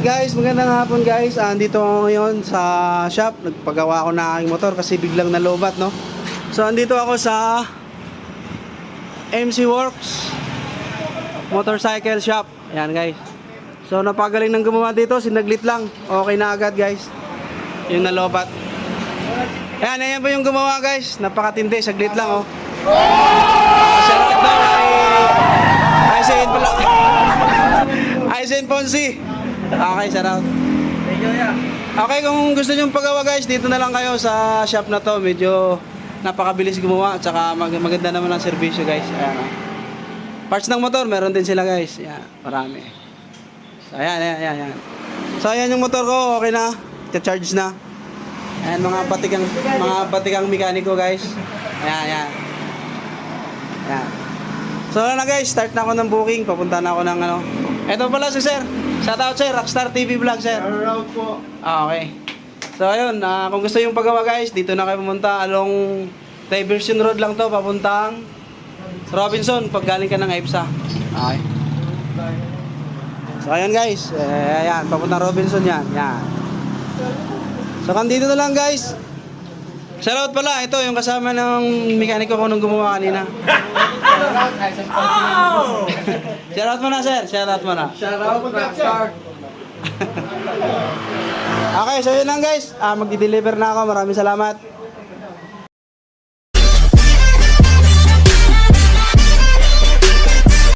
guys, magandang hapon guys. Ah, andito ako ngayon sa shop. Nagpagawa ako ng aking motor kasi biglang nalobat, no? So, andito ako sa MC Works Motorcycle Shop. Ayan guys. So, napagaling ng gumawa dito. Sinaglit lang. Okay na agad guys. Yung nalobat. Ayan, ayan po yung gumawa guys. Napakatindi. Saglit lang, oh. Shoutout daw kay... Ay, Saint pala. Ay, Saint Ponzi. Okay, shoutout. Okay, kung gusto nyo pagawa guys, dito na lang kayo sa shop na to. Medyo napakabilis gumawa at saka mag maganda naman ang serbisyo guys. Ayan, oh. Parts ng motor, meron din sila guys. Ayan, marami. So, ayan, ayan, ayan, ayan. So, ayan yung motor ko, okay na. Charge na. Ayan, mga batikang, mga batikang mekaniko guys. Ayan, ayan. Ayan. So, na guys, start na ako ng booking. Papunta na ako ng ano. Ito pala si sir. Shout out sir, Rockstar TV Vlog sir. Shoutout po. Ah, okay. So ayun, ah, kung gusto yung paggawa guys, dito na kayo pumunta along Diversion Road lang to, papuntang Robinson pag galing ka ng EPSA. Okay. So ayun guys, eh, ayan, papuntang Robinson yan, yan. So kandito na lang guys. Shoutout pala, ito yung kasama ng mekaniko ko nung gumawa kanina. Shoutout mo na sir, shoutout mo na. Shoutout Rockstar. Okay, so yun lang guys. Ah, magdi-deliver na ako. Maraming salamat.